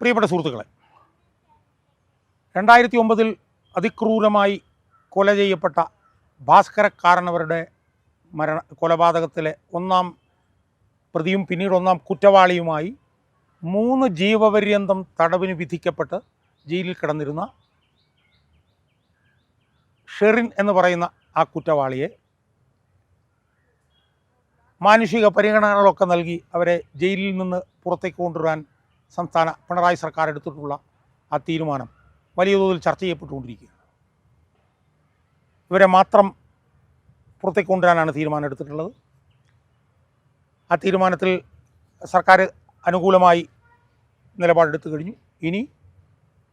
പ്രിയപ്പെട്ട സുഹൃത്തുക്കളെ രണ്ടായിരത്തി ഒമ്പതിൽ അതിക്രൂരമായി കൊല ചെയ്യപ്പെട്ട ഭാസ്കരക്കാരനവരുടെ മരണ കൊലപാതകത്തിലെ ഒന്നാം പ്രതിയും പിന്നീട് ഒന്നാം കുറ്റവാളിയുമായി മൂന്ന് ജീവപര്യന്തം തടവിന് വിധിക്കപ്പെട്ട് ജയിലിൽ കിടന്നിരുന്ന ഷെറിൻ എന്ന് പറയുന്ന ആ കുറ്റവാളിയെ മാനുഷിക പരിഗണനകളൊക്കെ നൽകി അവരെ ജയിലിൽ നിന്ന് പുറത്തേക്ക് കൊണ്ടുവരാൻ സംസ്ഥാന പിണറായി സർക്കാർ എടുത്തിട്ടുള്ള ആ തീരുമാനം വലിയ തോതിൽ ചർച്ച ചെയ്യപ്പെട്ടുകൊണ്ടിരിക്കുകയാണ്. ഇവരെ മാത്രം പുറത്തേക്ക് കൊണ്ടുവരാനാണ് തീരുമാനം എടുത്തിട്ടുള്ളത്. ആ തീരുമാനത്തിൽ സർക്കാർ അനുകൂലമായി നിലപാടെടുത്തു കഴിഞ്ഞു. ഇനി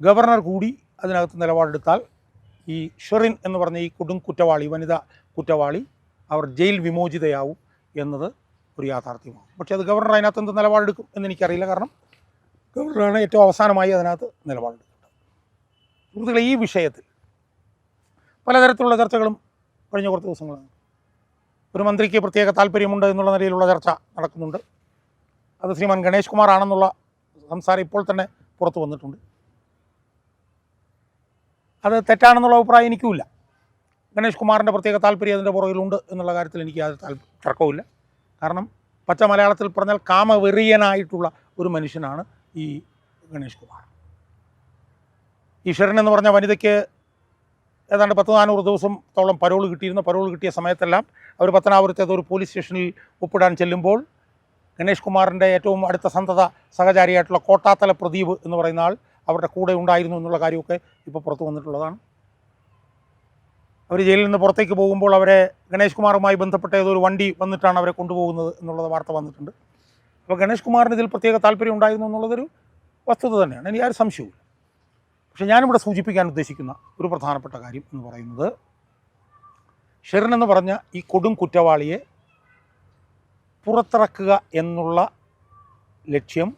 ഗവർണർ കൂടി അതിനകത്ത് നിലപാടെടുത്താൽ ഈ ഷെറിൻ എന്ന് പറഞ്ഞ ഈ കൊടും കുറ്റവാളി വനിതാ കുറ്റവാളി അവർ ജയിൽ വിമോചിതയാവും എന്നത് ഒരു യാഥാർത്ഥ്യമാണ്. പക്ഷേ അത് ഗവർണർ അതിനകത്ത് എന്ത് നിലപാടെടുക്കും എന്ന് എനിക്കറിയില്ല. കാരണം ഗവർണറാണ് ഏറ്റവും അവസാനമായി അതിനകത്ത് നിലപാടെടുക്കുന്നത്. സുഹൃത്തുക്കളെ ഈ വിഷയത്തിൽ പലതരത്തിലുള്ള ചർച്ചകളും കഴിഞ്ഞ കുറച്ച് ദിവസങ്ങളാണ്. ഒരു മന്ത്രിക്ക് പ്രത്യേക താല്പര്യമുണ്ട് എന്നുള്ള നിലയിലുള്ള ചർച്ച നടക്കുന്നുണ്ട്. അത് ശ്രീമാൻ ഗണേഷ് കുമാർ ആണെന്നുള്ള സംസാരം ഇപ്പോൾ തന്നെ പുറത്തു വന്നിട്ടുണ്ട്. അത് തെറ്റാണെന്നുള്ള അഭിപ്രായം എനിക്കുമില്ല. ഗണേഷ് കുമാറിന്റെ പ്രത്യേക താല്പര്യം അതിന്റെ പുറകിലുണ്ട് എന്നുള്ള കാര്യത്തിൽ എനിക്ക് താല്പ തർക്കവുമില്ല. കാരണം പച്ച മലയാളത്തിൽ പറഞ്ഞാൽ കാമവെറിയനായിട്ടുള്ള ഒരു മനുഷ്യനാണ് ഈ ഗണേഷ് കുമാർ. ഈശ്വരൻ എന്ന് പറഞ്ഞ വനിതയ്ക്ക് ഏതാണ്ട് പത്ത് നാനൂറ് ദിവസത്തോളം പരോൾ കിട്ടിയിരുന്നു പരോൾ കിട്ടിയ സമയത്തെല്ലാം അവർ പത്തനാപുരത്തെ ഒരു പോലീസ് സ്റ്റേഷനിൽ ഒപ്പിടാൻ ചെല്ലുമ്പോൾ ഗണേഷ് കുമാറിന്റെ ഏറ്റവും അടുത്ത സന്തത സഹചാരിയായിട്ടുള്ള കോട്ടാത്തല പ്രദീപ് എന്ന് പറയുന്ന ആൾ അവരുടെ കൂടെ ഉണ്ടായിരുന്നു എന്നുള്ള കാര്യമൊക്കെ ഇപ്പോൾ പുറത്തു വന്നിട്ടുള്ളതാണ്. അവർ ജയിലിൽ നിന്ന് പുറത്തേക്ക് പോകുമ്പോൾ അവരെ ഗണേഷ് കുമാറുമായി ബന്ധപ്പെട്ട ഏതൊരു വണ്ടി വന്നിട്ടാണ് അവരെ കൊണ്ടുപോകുന്നത് എന്നുള്ളത് വാർത്ത വന്നിട്ടുണ്ട്. അപ്പോൾ ഗണേഷ് കുമാറിന് ഇതിൽ പ്രത്യേക താല്പര്യം ഉണ്ടായിരുന്നു എന്നുള്ളതൊരു വസ്തുത തന്നെയാണ്. എനിക്ക് ആരും സംശയവും പക്ഷേ ഞാനിവിടെ സൂചിപ്പിക്കാൻ ഉദ്ദേശിക്കുന്ന ഒരു പ്രധാനപ്പെട്ട കാര്യം എന്ന് പറയുന്നത് ഷെറിൻ എന്ന് പറഞ്ഞ ഈ കൊടും കുറ്റവാളിയെ പുറത്തിറക്കുക എന്നുള്ള ലക്ഷ്യം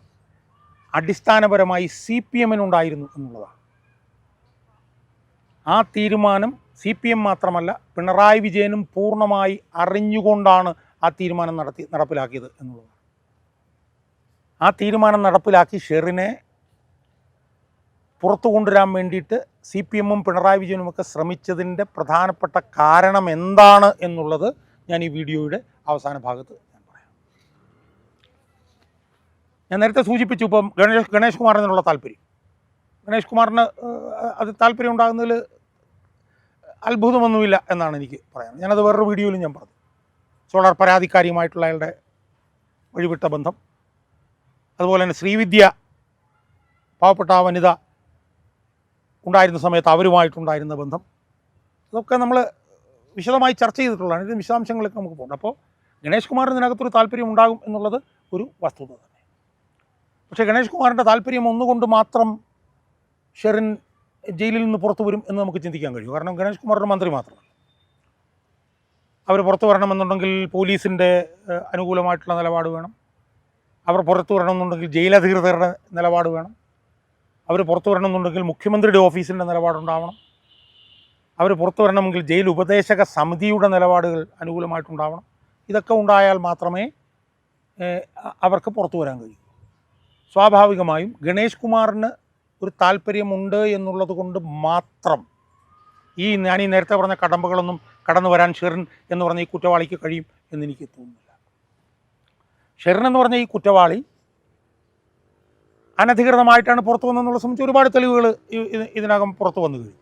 അടിസ്ഥാനപരമായി സി പി എമ്മിനുണ്ടായിരുന്നു എന്നുള്ളതാണ്. ആ തീരുമാനം സി പി എം മാത്രമല്ല പിണറായി വിജയനും പൂർണമായി അറിഞ്ഞുകൊണ്ടാണ് ആ തീരുമാനം നടത്തി നടപ്പിലാക്കിയത് എന്നുള്ളതാണ്. ആ തീരുമാനം നടപ്പിലാക്കി ഷെറിനെ പുറത്തു കൊണ്ടുവരാൻ വേണ്ടിയിട്ട് സി പി എമ്മും പിണറായി വിജയനുമൊക്കെ ശ്രമിച്ചതിന്റെ പ്രധാനപ്പെട്ട കാരണം എന്താണ് എന്നുള്ളത് ഞാൻ ഈ വീഡിയോയുടെ അവസാന ഭാഗത്ത് ഞാൻ പറയാം. ഞാൻ നേരത്തെ സൂചിപ്പിച്ചു ഇപ്പം ഗണേഷ് ഗണേഷ് കുമാറിനുള്ള താല്പര്യം. ഗണേഷ് കുമാറിന് അത് താല്പര്യം ഉണ്ടാകുന്നതിൽ അത്ഭുതമൊന്നുമില്ല എന്നാണ് എനിക്ക് പറയാം ഞാനത് വേറൊരു വീഡിയോയിലും ഞാൻ പറഞ്ഞു. സോളാർ പരാതിക്കാരിയുമായിട്ടുള്ള അയാളുടെ വഴിവിട്ട ബന്ധം. അതുപോലെ തന്നെ ശ്രീവിദ്യ പാവപ്പെട്ട വനിത ഉണ്ടായിരുന്ന സമയത്ത് അവരുമായിട്ടുണ്ടായിരുന്ന ബന്ധം. ഇതൊക്കെ നമ്മൾ വിശദമായി ചർച്ച ചെയ്തിട്ടുള്ളതാണ്. ഇതിന് വിശദാംശങ്ങളൊക്കെ നമുക്ക് പോകണം. അപ്പോൾ ഗണേഷ് കുമാറിന് ഇതിനകത്തൊരു താല്പര്യം ഉണ്ടാകും എന്നുള്ളത് ഒരു വസ്തുത തന്നെ. പക്ഷേ ഗണേഷ് കുമാറിന്റെ താല്പര്യം ഒന്നുകൊണ്ട് മാത്രം ഷെറിൻ ജയിലിൽ നിന്ന് പുറത്തു വരും എന്ന് നമുക്ക് ചിന്തിക്കാൻ കഴിയും. കാരണം ഗണേഷ് ഒരു മന്ത്രി മാത്രമല്ല അവർ പുറത്തു വരണമെന്നുണ്ടെങ്കിൽ പോലീസിന്റെ അനുകൂലമായിട്ടുള്ള നിലപാട് വേണം. അവർ പുറത്തു വരണമെന്നുണ്ടെങ്കിൽ ജയിലധികൃതരുടെ നിലപാട് വേണം. അവർ പുറത്തു വരണമെന്നുണ്ടെങ്കിൽ മുഖ്യമന്ത്രിയുടെ ഓഫീസിന്റെ നിലപാടുണ്ടാവണം. അവർ പുറത്തു വരണമെങ്കിൽ ജയിൽ ഉപദേശക സമിതിയുടെ നിലപാടുകൾ അനുകൂലമായിട്ടുണ്ടാവണം. ഇതൊക്കെ ഉണ്ടായാൽ മാത്രമേ അവർക്ക് പുറത്തു വരാൻ കഴിയൂ. സ്വാഭാവികമായും ഗണേഷ് കുമാറിന് ഒരു താല്പര്യമുണ്ട് എന്നുള്ളത് കൊണ്ട് മാത്രം ഈ ഞാൻ ഈ നേരത്തെ പറഞ്ഞ കടമ്പകളൊന്നും കടന്നു വരാൻ ഷെറിൻ എന്ന് പറഞ്ഞ ഈ കുറ്റവാളിക്ക് കഴിയും എന്നെനിക്ക് തോന്നുന്നില്ല. ഷെറിൻ എന്ന് പറഞ്ഞ ഈ കുറ്റവാളി അനധികൃതമായിട്ടാണ് പുറത്തു വന്നതെന്നുള്ള സംബന്ധിച്ച് ഒരുപാട് തെളിവുകൾ ഇതിനകം പുറത്തു വന്നു കഴിഞ്ഞു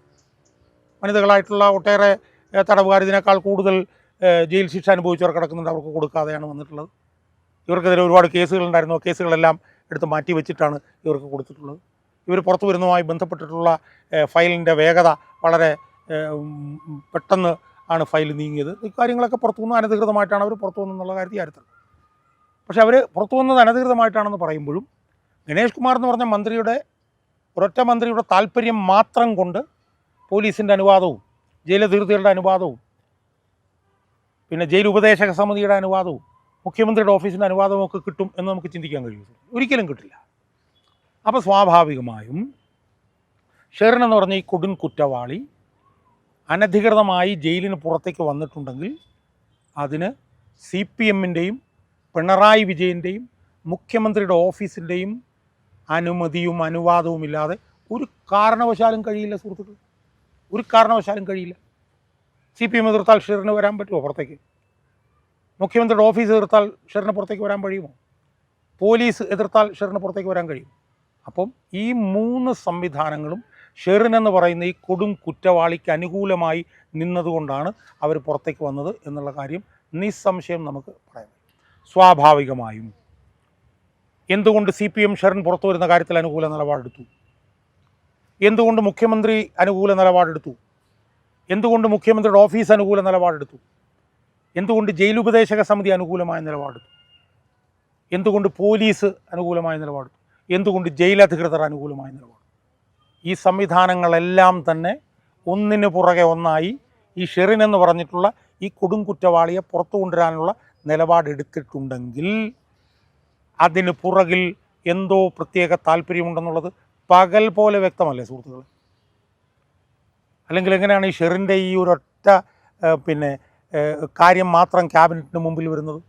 വനിതകളായിട്ടുള്ള ഒട്ടേറെ തടവുകാർ ഇതിനേക്കാൾ കൂടുതൽ ജയിൽ ശിക്ഷ അനുഭവിച്ചവർ കിടക്കുന്നുണ്ട് അവർക്ക് കൊടുക്കാതെയാണ് വന്നിട്ടുള്ളത്. ഇവർക്കെതിരെ ഒരുപാട് കേസുകളുണ്ടായിരുന്നു ആ കേസുകളെല്ലാം എടുത്ത് മാറ്റി വെച്ചിട്ടാണ് ഇവർക്ക് കൊടുത്തിട്ടുള്ളത്. ഇവർ പുറത്തു വരുന്നതുമായി ബന്ധപ്പെട്ടിട്ടുള്ള ഫയലിന്റെ വേഗത വളരെ പെട്ടെന്ന് ആണ് ഫയൽ നീങ്ങിയത്. ഇക്കാര്യങ്ങളൊക്കെ പുറത്തു നിന്ന് അനധികൃതമായിട്ടാണ് അവർ പുറത്തു വന്നെന്നുള്ള കാര്യത്തിൽ കാര്യത്തിൽ പക്ഷേ അവർ പുറത്തു വന്നത് അനധികൃതമായിട്ടാണെന്ന് പറയുമ്പോഴും ഗണേഷ് കുമാർ എന്ന് പറഞ്ഞ മന്ത്രിയുടെ ഒരൊറ്റ മന്ത്രിയുടെ താല്പര്യം മാത്രം കൊണ്ട് പോലീസിന്റെ അനുവാദവും ജയിലധീർത്തികളുടെ അനുവാദവും പിന്നെ ജയിൽ ഉപദേശക സമിതിയുടെ അനുവാദവും മുഖ്യമന്ത്രിയുടെ ഓഫീസിന്റെ അനുവാദവും ഒക്കെ കിട്ടും എന്ന് നമുക്ക് ചിന്തിക്കാൻ കഴിയും. ഒരിക്കലും കിട്ടില്ല. അപ്പോൾ സ്വാഭാവികമായും ഷെറിൻ എന്ന് പറഞ്ഞ ഈ കൊടും കുറ്റവാളി അനധികൃതമായി ജയിലിന് പുറത്തേക്ക് വന്നിട്ടുണ്ടെങ്കിൽ അതിന് സി പി എമ്മിന്റെയും പിണറായി വിജയന്റെയും മുഖ്യമന്ത്രിയുടെ ഓഫീസിന്റെയും അനുമതിയും അനുവാദവും ഇല്ലാതെ ഒരു കാരണവശാലും കഴിയില്ല സുഹൃത്തുക്കൾ ഒരു കാരണവശാലും കഴിയില്ല. സി പി എം എതിർത്താൽ ഷെറിന് വരാൻ പറ്റുമോ പുറത്തേക്ക്? മുഖ്യമന്ത്രിയുടെ ഓഫീസ് എതിർത്താൽ ഷെറിന് പുറത്തേക്ക് വരാൻ കഴിയുമോ? പോലീസ് എതിർത്താൽ ഷെറിന് പുറത്തേക്ക് വരാൻ കഴിയും അപ്പം ഈ മൂന്ന് സംവിധാനങ്ങളും ഷെറിനെന്ന് പറയുന്ന ഈ കൊടും കുറ്റവാളിക്ക് അനുകൂലമായി നിന്നതുകൊണ്ടാണ് അവർ പുറത്തേക്ക് വന്നത് എന്നുള്ള കാര്യം നിസ്സംശയം നമുക്ക് പറയാം സ്വാഭാവികമായും. എന്തുകൊണ്ട് സി പി എം ഷെറിൻ പുറത്തു വരുന്ന കാര്യത്തിൽ അനുകൂല നിലപാടെടുത്തു? എന്തുകൊണ്ട് മുഖ്യമന്ത്രി അനുകൂല നിലപാടെടുത്തു? എന്തുകൊണ്ട് മുഖ്യമന്ത്രിയുടെ ഓഫീസ് അനുകൂല നിലപാടെടുത്തു? എന്തുകൊണ്ട് ജയിലുപദേശക സമിതി അനുകൂലമായ നിലപാടെടുത്തു? എന്തുകൊണ്ട് പോലീസ് അനുകൂലമായ നിലപാടെടുത്തു? എന്തുകൊണ്ട് ജയിലധികൃതർ അനുകൂലമായ നിലപാട് ഈ സംവിധാനങ്ങളെല്ലാം തന്നെ ഒന്നിനു പുറകെ ഒന്നായി ഈ ഷെറിൻ എന്ന് പറഞ്ഞിട്ടുള്ള ഈ കൊടുങ്കുറ്റവാളിയെ പുറത്തു കൊണ്ടുവരാനുള്ള നിലപാടെടുത്തിട്ടുണ്ടെങ്കിൽ അതിന് പുറകിൽ എന്തോ പ്രത്യേക താല്പര്യമുണ്ടെന്നുള്ളത് പകൽ പോലെ വ്യക്തമല്ലേ സുഹൃത്തുക്കളെ? അല്ലെങ്കിൽ എങ്ങനെയാണ് ഈ ഷെറിന്റെ ഈ ഒരൊറ്റ പിന്നെ കാര്യം മാത്രം ക്യാബിനറ്റിന് മുമ്പിൽ വരുന്നത്?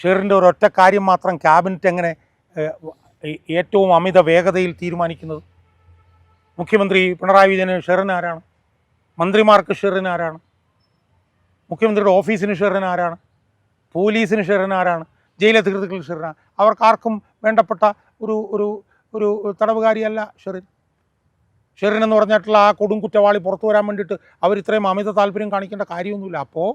ഷെറിന്റെ ഒരൊറ്റ കാര്യം മാത്രം ക്യാബിനറ്റ് എങ്ങനെ ഏറ്റവും അമിത വേഗതയിൽ തീരുമാനിക്കുന്നത്? മുഖ്യമന്ത്രി പിണറായി വിജയന് ഷെറിൻ ആരാണ് മന്ത്രിമാർക്ക് ഷെറിൻ ആരാണ് മുഖ്യമന്ത്രിയുടെ ഓഫീസിന് ഷെറിൻ ആരാണ്? പോലീസിന് ഷെറിൻ ആരാണ്? ജയിലധികൃതർക്ക് ഷെറിൻ അവർക്കാർക്കും വേണ്ടപ്പെട്ട ഒരു ഒരു ഒരു തടവുകാരിയല്ല ഷെറിൻ. ഷെറിൻ എന്ന് പറഞ്ഞിട്ടുള്ള ആ കൊടും കുറ്റവാളി പുറത്തു വരാൻ വേണ്ടിയിട്ട് അവർ ഇത്രയും അമിത താല്പര്യം കാണിക്കേണ്ട കാര്യമൊന്നുമില്ല. അപ്പോൾ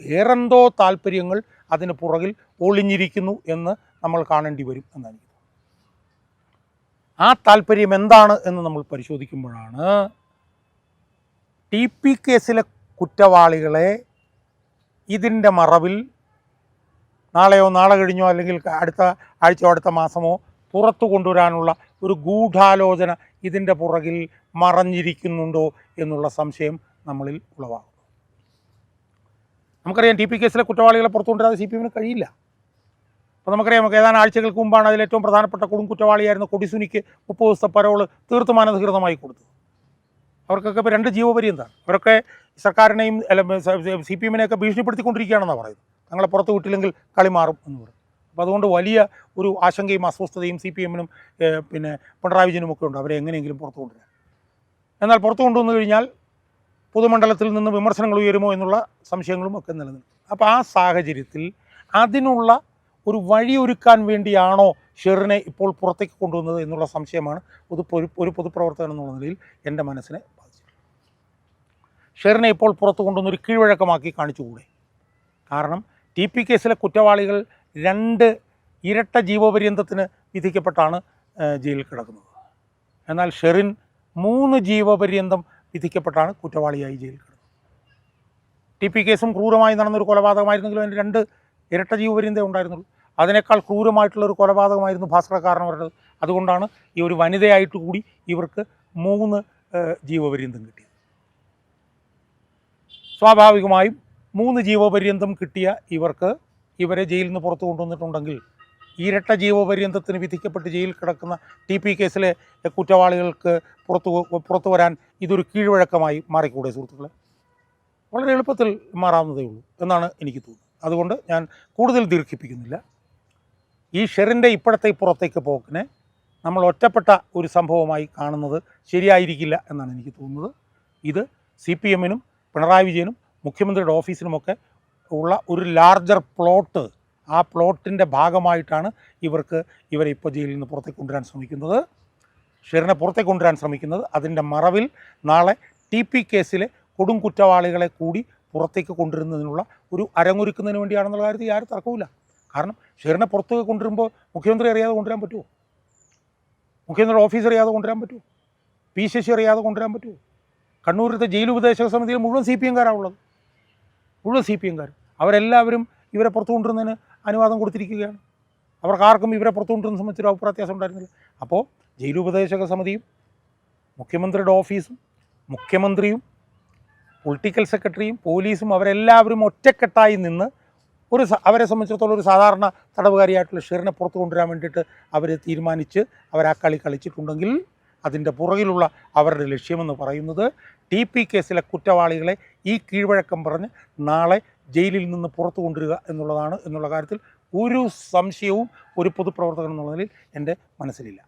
വേറെന്തോ താല്പര്യങ്ങൾ അതിന് പുറകിൽ ഒളിഞ്ഞിരിക്കുന്നു എന്ന് നമ്മൾ കാണേണ്ടി വരും എന്നാണ് ആ താല്പര്യം എന്താണ് എന്ന് നമ്മൾ പരിശോധിക്കുമ്പോഴാണ് ടി പി കേസിലെ കുറ്റവാളികളെ ഇതിന്റെ മറവിൽ നാളെയോ നാളെ കഴിഞ്ഞോ അല്ലെങ്കിൽ അടുത്ത ആഴ്ചയോ അടുത്ത മാസമോ പുറത്തു കൊണ്ടുവരാനുള്ള ഒരു ഗൂഢാലോചന ഇതിന്റെ പുറകിൽ മറഞ്ഞിരിക്കുന്നുണ്ടോ എന്നുള്ള സംശയം നമ്മളിൽ ഉളവാകും നമുക്കറിയാം ടി പി കേസിലെ കുറ്റവാളികളെ പുറത്തു കൊണ്ടുവരാതെ സി പി എമ്മിന് കഴിയില്ല. അപ്പോൾ നമുക്കറിയാം നമുക്ക് ഏതാനും ആഴ്ചകൾക്ക് മുമ്പാണ് അതിൽ ഏറ്റവും പ്രധാനപ്പെട്ട കൊടും കുറ്റവാളിയായിരുന്ന കൊടിസുനിക്ക് മുപ്പത് ദിവസത്തെ പരോൾ തീർത്തും കൊടുത്തത്. അവർക്കൊക്കെ ഇപ്പോൾ രണ്ട് ജീവപര്യന്താണ് അവരൊക്കെ സർക്കാരിനെയും അല്ല സി പി എമ്മിനെയൊക്കെ ഭീഷണിപ്പെടുത്തിക്കൊണ്ടിരിക്കുകയാണെന്നാണ് പറയുന്നത്. തങ്ങളെ പുറത്ത് വിട്ടില്ലെങ്കിൽ കളി മാറും എന്ന് പറയും. അപ്പോൾ അതുകൊണ്ട് വലിയ ഒരു ആശങ്കയും അസ്വസ്ഥതയും സി പി എമ്മിനും പിന്നെ പിണറായി വിജയനും ഒക്കെ ഉണ്ട്. അവരെ എങ്ങനെയെങ്കിലും പുറത്തു കൊണ്ടുവരാൻ. എന്നാൽ പുറത്തു കൊണ്ടുവന്നു കഴിഞ്ഞാൽ പൊതുമണ്ഡലത്തിൽ നിന്ന് വിമർശനങ്ങൾ ഉയരുമോ എന്നുള്ള സംശയങ്ങളും ഒക്കെ നിലനിൽക്കും. അപ്പോൾ ആ സാഹചര്യത്തിൽ അതിനുള്ള ഒരു വഴിയൊരുക്കാൻ വേണ്ടിയാണോ ഷെറിനെ ഇപ്പോൾ പുറത്തേക്ക് കൊണ്ടുവന്നത് എന്നുള്ള സംശയമാണ് ഒരു പൊതു- ഒരു പൊതുപ്രവർത്തകൻ എന്നുള്ള നിലയിൽ എന്റെ മനസ്സിനെ ഷെറിനെ ഇപ്പോൾ പുറത്തു കൊണ്ടുവന്ന് ഒരു കീഴ്വഴക്കമാക്കി കാണിച്ചുകൂടെ? കാരണം ടി പി കേസിലെ കുറ്റവാളികൾ രണ്ട് ഇരട്ട ജീവപര്യന്തത്തിന് വിധിക്കപ്പെട്ടാണ് ജയിലിൽ കിടക്കുന്നത്. എന്നാൽ ഷെറിൻ മൂന്ന് ജീവപര്യന്തം വിധിക്കപ്പെട്ടാണ് കുറ്റവാളിയായി ജയിലിൽ കിടന്നത്. ടി പി കേസും ക്രൂരമായി നടന്നൊരു കൊലപാതകമായിരുന്നെങ്കിലും അതിന് രണ്ട് ഇരട്ട ജീവപര്യന്തേ ഉണ്ടായിരുന്നുള്ളൂ. അതിനേക്കാൾ ക്രൂരമായിട്ടുള്ള ഒരു കൊലപാതകമായിരുന്നു ഭാസ്കരക്കാരൻ പറഞ്ഞത് അതുകൊണ്ടാണ് ഈ ഒരു വനിതയായിട്ട് കൂടി ഇവർക്ക് മൂന്ന് ജീവപര്യന്തം കിട്ടിയത്. സ്വാഭാവികമായും മൂന്ന് ജീവപര്യന്തം കിട്ടിയ ഇവർക്ക് ഇവരെ ജയിലിൽ നിന്ന് പുറത്തു കൊണ്ടുവന്നിട്ടുണ്ടെങ്കിൽ ഇരട്ട ജീവപര്യന്തത്തിന് വിധിക്കപ്പെട്ട് ജയിലിൽ കിടക്കുന്ന ടി പി കേസിലെ കുറ്റവാളികൾക്ക് പുറത്തു പുറത്തു വരാൻ ഇതൊരു കീഴ്വഴക്കമായി മാറിക്കൂടെ സുഹൃത്തുക്കളെ? വളരെ എളുപ്പത്തിൽ മാറാവുന്നതേ ഉള്ളൂ എന്നാണ് എനിക്ക് തോന്നുന്നത്. അതുകൊണ്ട് ഞാൻ കൂടുതൽ ദീർഘിപ്പിക്കുന്നില്ല. ഈ ഷെറിന്റെ ഇപ്പോഴത്തെ പുറത്തേക്ക് പോക്കിനെ നമ്മൾ ഒറ്റപ്പെട്ട ഒരു സംഭവമായി കാണുന്നത് ശരിയായിരിക്കില്ല എന്നാണ് എനിക്ക് തോന്നുന്നത്. ഇത് സി പി എമ്മിനും പിണറായി വിജയനും മുഖ്യമന്ത്രിയുടെ ഓഫീസിനുമൊക്കെ ഉള്ള ഒരു ലാർജർ പ്ലോട്ട് ആ പ്ലോട്ടിന്റെ ഭാഗമായിട്ടാണ് ഇവർക്ക് ഇവരെ ഇപ്പോൾ ജയിലിൽ നിന്ന് പുറത്തേക്ക് കൊണ്ടുവരാൻ ശ്രമിക്കുന്നത്. ഷെറിനെ പുറത്തേക്ക് കൊണ്ടുവരാൻ ശ്രമിക്കുന്നത്. അതിന്റെ മറവിൽ നാളെ ടി പി കേസിലെ കൊടും കുറ്റവാളികളെ കൂടി പുറത്തേക്ക് കൊണ്ടുവരുന്നതിനുള്ള ഒരു അരങ്ങൊരുക്കുന്നതിന് വേണ്ടിയാണെന്നുള്ള കാര്യത്തിൽ ആരും തർക്കവുമില്ല. കാരണം ഷെറിനെ പുറത്തേക്ക് കൊണ്ടുവരുമ്പോൾ മുഖ്യമന്ത്രി അറിയാതെ കൊണ്ടുവരാൻ പറ്റുമോ? മുഖ്യമന്ത്രിയുടെ ഓഫീസ് അറിയാതെ കൊണ്ടുവരാൻ പറ്റുമോ? പി ശശി അറിയാതെ കൊണ്ടുവരാൻ പറ്റുമോ? കണ്ണൂരിലത്തെ ജയിൽ ഉപദേശക സമിതിയിൽ മുഴുവൻ സി പി എംകാരാണുള്ളത് മുഴുവൻ സി പി എംകാർ അവരെല്ലാവരും ഇവരെ പുറത്തു കൊണ്ടുവരുന്നതിന് അനുവാദം കൊടുത്തിരിക്കുകയാണ്. അവർക്ക് ആർക്കും ഇവരെ പുറത്തു കൊണ്ടുവരുന്ന സംബന്ധിച്ചൊരു അഭിപ്രായ വ്യത്യാസം ഉണ്ടായിരുന്നില്ല. അപ്പോൾ ജയിൽ ഉപദേശക സമിതിയും മുഖ്യമന്ത്രിയുടെ ഓഫീസും മുഖ്യമന്ത്രിയും പൊളിറ്റിക്കൽ സെക്രട്ടറിയും പോലീസും അവരെല്ലാവരും ഒറ്റക്കെട്ടായി നിന്ന് ഒരു അവരെ സംബന്ധിച്ചിടത്തോളം ഒരു സാധാരണ തടവുകാരിയായിട്ടുള്ള ഷെറിനെ പുറത്തു കൊണ്ടുവരാൻ വേണ്ടിയിട്ട് അവർ തീരുമാനിച്ച് അവർ ആ കളി കളിച്ചിട്ടുണ്ടെങ്കിൽ അതിന്റെ പുറകിലുള്ള അവരുടെ ലക്ഷ്യമെന്ന് പറയുന്നത് ടി പി കേസിലെ കുറ്റവാളികളെ ഈ കീഴ്വഴക്കം പറഞ്ഞ് നാളെ ജയിലിൽ നിന്ന് പുറത്തു കൊണ്ടുവരിക എന്നുള്ളതാണ് എന്നുള്ള കാര്യത്തിൽ ഒരു സംശയവും ഒരു പൊതുപ്രവർത്തകൻ എന്നുള്ള നിലയിൽ എന്റെ മനസ്സിലില്ല.